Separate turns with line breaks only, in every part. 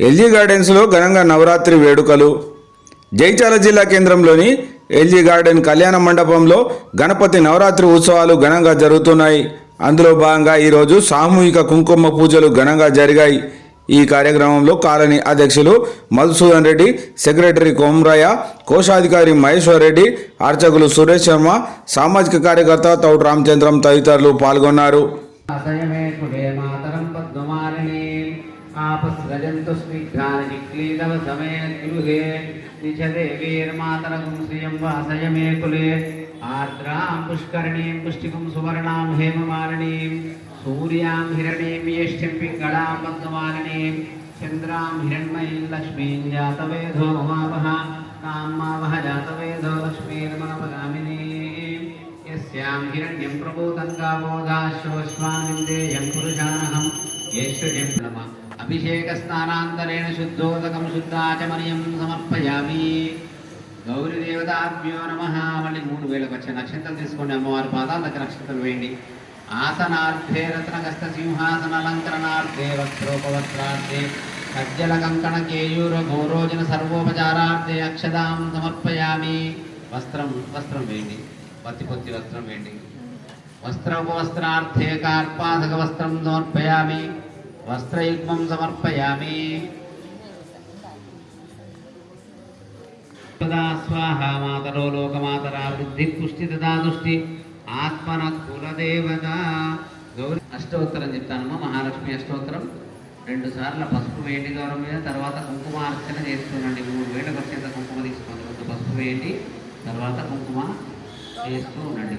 LG గార్డెన్స్లో ఘనంగా నవరాత్రి వేడుకలు. జైచాల జిల్లా కేంద్రంలోని ఎల్జీ గార్డెన్ కళ్యాణ మండపంలో గణపతి నవరాత్రి ఉత్సవాలు ఘనంగా జరుగుతున్నాయి. అందులో భాగంగా ఈరోజు సామూహిక కుంకుమ పూజలు ఘనంగా జరిగాయి. ఈ కార్యక్రమంలో కాలనీ అధ్యక్షులు మధుసూదన్ రెడ్డి సెక్రటరీ కోమరయ్య కోశాధికారి మహేశ్వర్ రెడ్డి అర్చకులు సురేష్ శర్మ సామాజిక కార్యకర్త తౌడు రామచంద్రం తదితరులు పాల్గొన్నారు.
आपसृजन्तु स्निग्धानजिक्लीतवसमेद्गृहे निजदे वीर्मातरगुं श्रियं वासय मे कुले आर्द्रां पुष्करणीं पुष्टिकुं सुवर्णां हेममालिनीं सूर्यां हिरणीं येष्ठिं पिङ्गलां पद्ममालिनीं चन्द्रां हिरण्मयीं लक्ष्मीं जातवेधो मावः तां मावः जातवेधो लक्ष्मीर्मनपगामिनीं यस्यां हिरण्यं प्रबोधङ्गाबोधाश्वस्वामिं देयं पुरुषाणहं येष्वजं नमः అభిషేకస్నానాంతరేణ శుద్ధోదకం శుద్ధాచమనీయం సమర్పయామి గౌరీదేవతాభ్యో నమ మళ్ళీ మూడు వేలకు వచ్చే నక్షత్రం తీసుకోండి అమ్మవారి పాదాల దగ్గర నక్షత్రం వేయండి. ఆసనార్థే రత్నగస్త సింహాసనాలంకరణార్థే వస్త్రోపవస్త్రార్థే సజ్జల కంకణ కేయూర గౌరోజన సర్వోపచారార్థే అక్షదాం సమర్పయామి. వస్త్రం వస్త్రం వేయండి. పత్తి పొత్తి వస్త్రం వేయండి. వస్త్రోపవస్త్రార్థే కార్పాదక వస్త్రం సమర్పయామి. వస్త్రయుగ్మం సమర్పయామి. తదా స్వాహ మాతరో లోకమాతరా వృద్ధి పుష్టి తదా దుష్టి. ఆత్మన కులదేవత గౌరి అష్టోత్తరం చెప్తానమ్మా మహాలక్ష్మి అష్టోత్తరం. రెండు సార్ల పసుపు వేయండి గౌరవం మీద తర్వాత కుంకుమ అర్చన చేస్తుండండి. మూడు వేల వచ్చేంత కుంకుమ తీసుకోండి కొంత పసుపు వేయండి తర్వాత కుంకుమ చేస్తూ ఉండండి.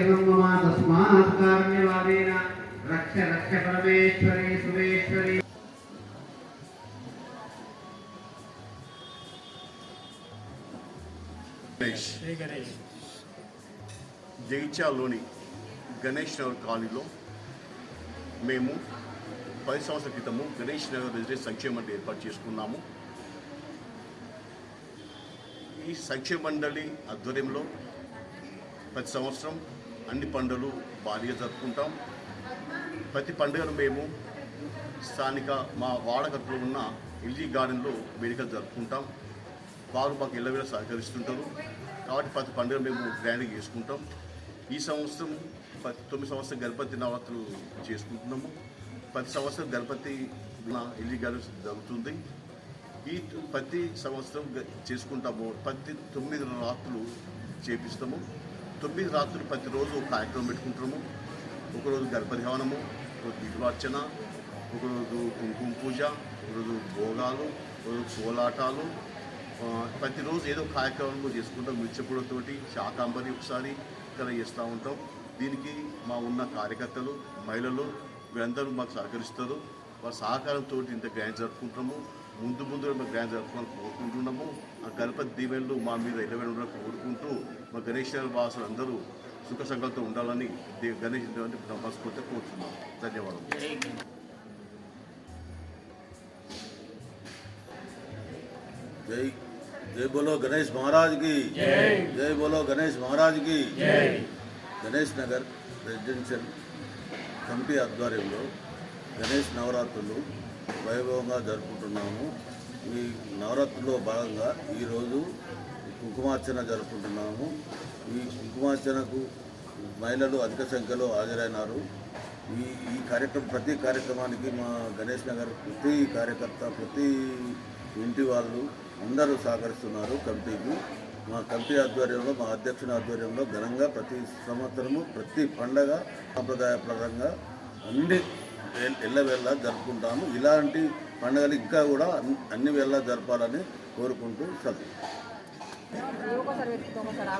శరణం మమ తస్మాత్ కారుణ్యవాదేన రక్ష రక్ష పరమేశ్వరి సుమేశ్వరి
గణేష్. జగిత్యాలోని గణేష్ నగర్ కాలనీలో మేము పది సంవత్సరాల క్రితము గణేష్ నగర్ రెసిడెన్స్ సంక్షేమ మండలి ఏర్పాటు చేసుకున్నాము. ఈ సంక్షేమ మండలి ఆధ్వర్యంలో ప్రతి సంవత్సరం అన్ని పండుగలు భారీగా జరుపుకుంటాం. ప్రతి పండుగను మేము స్థానిక మా వాడగట్టులో ఉన్న ఎల్జీ గార్డెన్లో వేడుకలు జరుపుకుంటాం. వారు మాకు ఇళ్ళవేళ సహకరిస్తుంటారు. కాబట్టి ప్రతి పండుగ మేము గ్రాండ్గా చేసుకుంటాం. ఈ సంవత్సరం ప్రతి తొమ్మిది సంవత్సరం గణపతి నవరాత్రులు చేసుకుంటున్నాము. ప్రతి సంవత్సరం గణపతి నా గార్డెన్స్ జరుగుతుంది. ఈ ప్రతి సంవత్సరం చేసుకుంటాము. ప్రతి తొమ్మిది రాత్రులు చేపిస్తాము. తొమ్మిది రాత్రులు ప్రతిరోజు ఒక కార్యక్రమం పెట్టుకుంటాము. ఒకరోజు గణపతి ఒక ఒకరోజు దీపార్చన ఒకరోజు కుంకుమ పూజ ఒకరోజు భోగాలు ఒకరోజు కోలాటాలు. ప్రతిరోజు ఏదో కార్యక్రమం చేసుకుంటాం. మిర్చిపూడతోటి శాకాంబరి ఒకసారి ఇక్కడ చేస్తూ ఉంటాం. దీనికి మా ఉన్న కార్యకర్తలు మహిళలు వీరందరూ మాకు సహకరిస్తారు. వారి సహకారంతో ఇంత గ్రాండ్ జరుపుకుంటాము. ముందు ముందు మేము గ్రాండ్ జరుపుకోవాలని కోరుకుంటున్నాము. ఆ గణపతి దీవెనలు మా మీద ఇరవై ఉండడానికి కోరుకుంటూ మా గణేష్ వాసులు అందరూ సుఖ సంఘాలతో ఉండాలని గణేష్ మనస్ఫూర్తిగా కోరుతున్నాం ధన్యవాదాలు
జై జై బోలో గణేష్ మహారాజ్కి. జై. బోలో గణేష్ మహారాజ్కి. గణేష్ నగర్ రెసిడెన్షియల్ కమిటీ ఆధ్వర్యంలో గణేష్ నవరాత్రులు వైభవంగా జరుపుకుంటున్నాము. ఈ నవరాత్రిలో భాగంగా ఈరోజు కుంకుమార్చన జరుపుకుంటున్నాము. ఈ కుంకుమార్చనకు మహిళలు అధిక సంఖ్యలో హాజరైనారు. ఈ ఈ కార్యక్రమం ప్రతి కార్యక్రమానికి మా గణేష్ నగర్ ప్రతి కార్యకర్త ప్రతి ఇంటి వాళ్ళు అందరూ సహకరిస్తున్నారు కమిటీకి. మా కమిటీ ఆధ్వర్యంలో మా అధ్యక్షుని ఆధ్వర్యంలో ఘనంగా ప్రతి సంవత్సరము ప్రతి పండగ సాంప్రదాయపరంగా అన్ని ఎల్లవేళ జరుపుకుంటాము. ఇలాంటి పండుగలు ఇంకా కూడా అన్ని- వేళ జరపాలని కోరుకుంటూ చదువు
ఒకసారి పెట్టుకో ఒకసారి